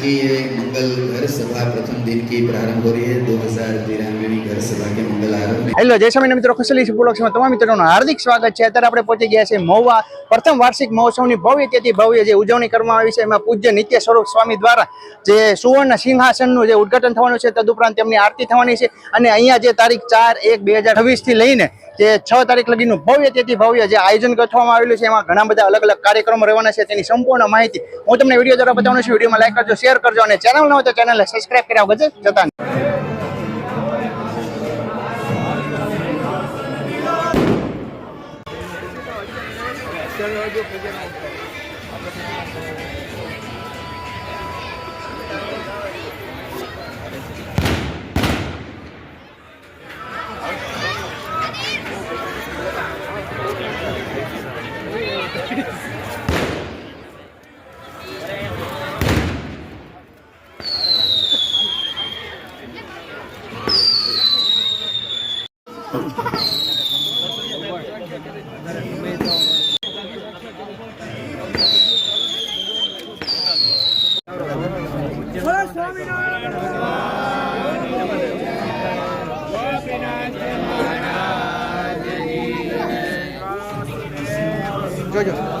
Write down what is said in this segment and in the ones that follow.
की ये मंगल घर सभा प्रथम दिन की प्रारंभ हो रही है दो हजार तिरानवेवी घर सभा के मंगल आरंभ में હેલો જય સ્વામી મિત્રો ખુશલી પ્રોડક્શનમાં તમામ મિત્રોનું હાર્દિક સ્વાગત છે અત્યારે આપણે પહોંચી ગયા છે મહુવા પ્રથમ વાર્ષિક મહોત્સવની ભવ્ય તેથી ભવ્ય જે ઉજવણી કરવામાં આવી છે એમાં પૂજ્ય નિત્ય સ્વરૂપ સ્વામી દ્વારા જે સુવર્ણ સિંહાસનનું જે ઉદ્ઘાટન થવાનું છે તદુપરાંત તેમની આરતી થવાની છે અને અહીંયા જે તારીખ ચાર એક બે હજાર થી લઈને જે છ તારીખ લગીનું ભવ્ય તેથી, ભવ્ય જે આયોજન ગોઠવવામાં આવેલું છે, એમાં ઘણા બધા અલગ અલગ કાર્યક્રમો રહેવાના છે, તેની સંપૂર્ણ માહિતી હું તમને વીડિયો દ્વારા બતાવવાનું છું. વિડીયોમાં લાઈક કરજો શેર કરજો, અને ચેનલ ન હોય તો ચેનલને સબસ્ક્રાઈબ કર્યા વગર જતા જોજો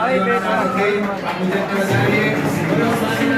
आए बेटा के मुझे तो चाहिए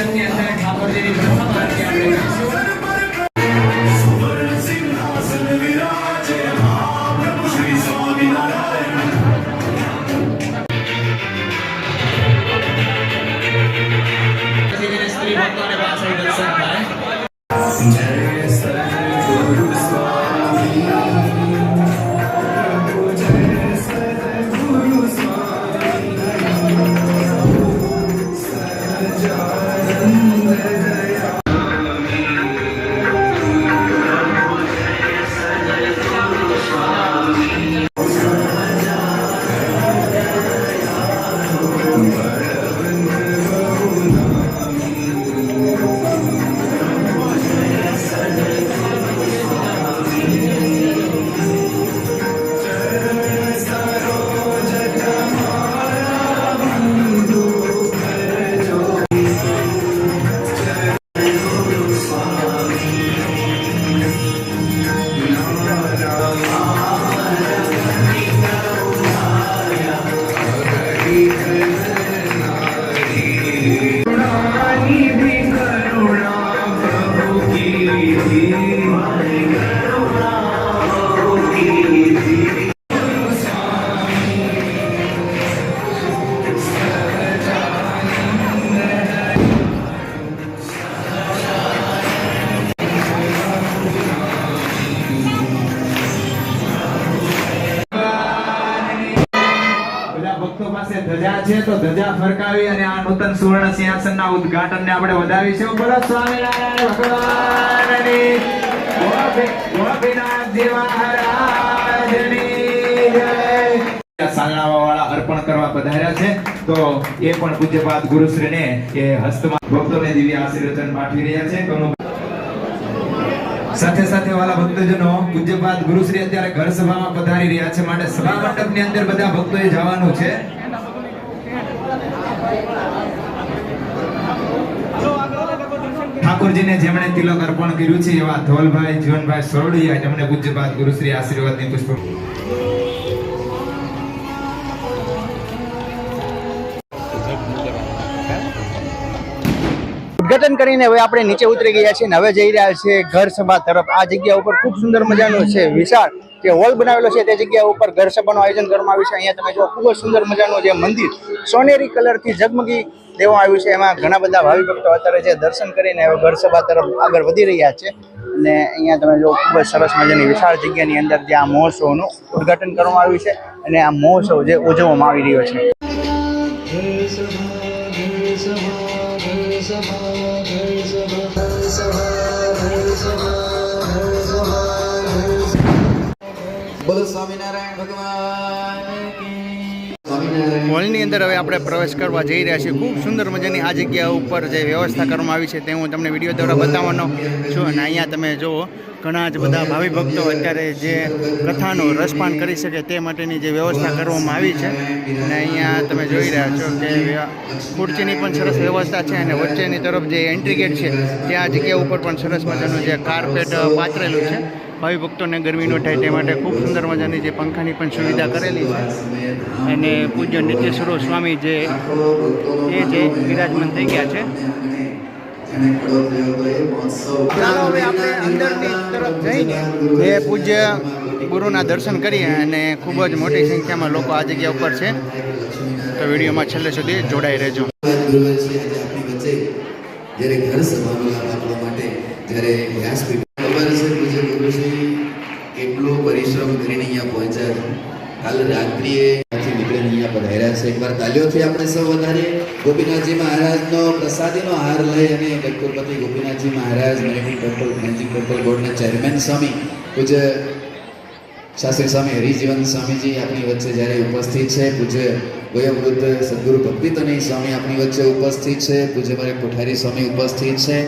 સિંહાસનની અંદર ઠાકોરજીની પ્રથમ આરતી આપણે કરીશું. બધા પાસે ધજા છે તો ધજા ફરકાવી અને આ નૂતન સુવર્ણ સિંહાસનના ઉદ્ઘાટનને આપણે વધાવીશું. બોલો સ્વામિનારાયણ ભગવાનની. એ પણ પૂજ્યપાદ ગુરુશ્રીને એ હસ્તમાં રહ્યા છે. સાથે સાથે વાલા ભક્તજનો અત્યારે ઘર સભામાં પધારી રહ્યા છે. માટે સભા મંડપની અંદર બધા ભક્તોએ જવાનું છે. ઠાકોરજીને જેમણે તિલક અર્પણ કર્યું છે, એવા ધોલભાઈ જીવનભાઈ સોરડિયા, જેમણે પૂજ્યપાદ ગુરુશ્રી આશીર્વાદની પુષ્પ ઉદઘાટન કરીને હવે આપણે નીચે ઉતરી ગયા છીએ અને હવે જઈ રહ્યા છીએ ઘર સભા તરફ. આ જગ્યા ઉપર ખૂબ સુંદર મજાનો છે વિશાળ જે હોલ બનાવેલો છે તે જગ્યા ઉપર ઘર સભાનું આયોજન કરવામાં આવ્યું છે. અહીંયા તમે જો ખૂબ જ સુંદર મજાનું જે મંદિર સોનેરી કલરથી ઝગમગી દેવામાં આવ્યું છે. એમાં ઘણા બધા ભાવિ ભક્તો અત્યારે જે દર્શન કરીને હવે ઘર સભા તરફ આગળ વધી રહ્યા છે. અને અહીંયા તમે જો ખૂબ જ સરસ મજાની વિશાળ જગ્યાની અંદર જે આ મહોત્સવનું ઉદ્ઘાટન કરવામાં આવ્યું છે અને આ મહોત્સવ જે ઉજવવામાં આવી રહ્યો છે. બોલો સ્વામિનારાયણ ભગવાન હોલની અંદર હવે આપણે પ્રવેશ કરવા જઈ રહ્યા છીએ. ખૂબ સુંદર મજાની આ જગ્યા ઉપર જે વ્યવસ્થા કરવામાં આવી છે તે હું તમને વીડિયો દ્વારા બતાવવાનો છું. અને અહીંયા તમે જુઓ ઘણા જ બધા ભાવિ ભક્તો અત્યારે જે કથાનું રસપાન કરી શકે તે માટેની જે વ્યવસ્થા કરવામાં આવી છે. અને અહીંયા તમે જોઈ રહ્યા છો કે ખુરચીની પણ સરસ વ્યવસ્થા છે અને વચ્ચેની તરફ જે એન્ટ્રી ગેટ છે ત્યાં આ જગ્યા ઉપર પણ સરસ મજાનું જે કાર્પેટ પાથરેલું છે. ભાવિ ભક્તોને ગરમી ન થાય તે માટે ખૂબ સુંદર મજાની જે પંખાની પણ સુવિધા કરેલી છે. અને પૂજ્ય નિત્ય સ્વરૂપ સ્વામી જે એ જે વિરાજમાન થઈ ગયા છે. એ પૂજ્ય ગુરુના દર્શન કરીએ અને ખૂબ જ મોટી સંખ્યામાં લોકો આ જગ્યા ઉપર છે. તો વિડીયોમાં છેલ્લે સુધી જોડાઈ રહેજો. જ્યારે ઘર સભાનો લાભ આપવા માટે જ્યારે વ્યાસપીઠ કરીને અહીંયા પહોંચ્યા કાલ રાત્રિએ ત્યાંથી નીકળીને અહીંયા પધાર્યા છે. એકવાર તાલીઓથી આપણે સૌ વધારીએ ગોપીનાથજી મહારાજનો પ્રસાદીનો હાર લઈ અને ગઢપુરપતિ Gopinathji Maharaj managing control managing control બોર્ડના ચેરમેન સ્વામી, પૂજ્ય શાસ્ત્રી સ્વામી, હરિજીવન સ્વામીજી આપણી વચ્ચે જ્યારે ઉપસ્થિત છે. પૂજ્ય વયોવૃદ્ધ સદગુરુ ભક્તિતની સ્વામી આપણી વચ્ચે ઉપસ્થિત છે. પૂજ્ય મારે કોઠારી સ્વામી ઉપસ્થિત છે.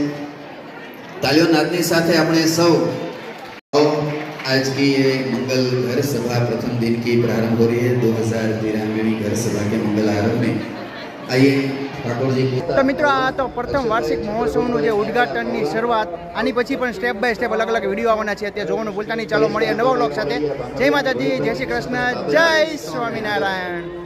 તાલીઓ નાદની સાથે આપણે સૌ आज की ये मंगल घर सभा प्रथम दिन की प्रारंभ हो रही है दो हजार तिरानवेवी घर सभा के मंगल आरंभ में आइए ठाकुर जी को તો મિત્રો આ તો પ્રથમ વાર્ષિક મહોત્સવનું જે ઉદ્ઘાટનની શરૂઆત આની પછી પણ સ્ટેપ બાય સ્ટેપ અલગ અલગ વિડીયો આવવાના છે તે જોવાનું ભૂલતા નહીં ચાલો મળીએ નવા વ્લોગ સાથે જય માતાજી જય શ્રી કૃષ્ણ જય સ્વામિનારાયણ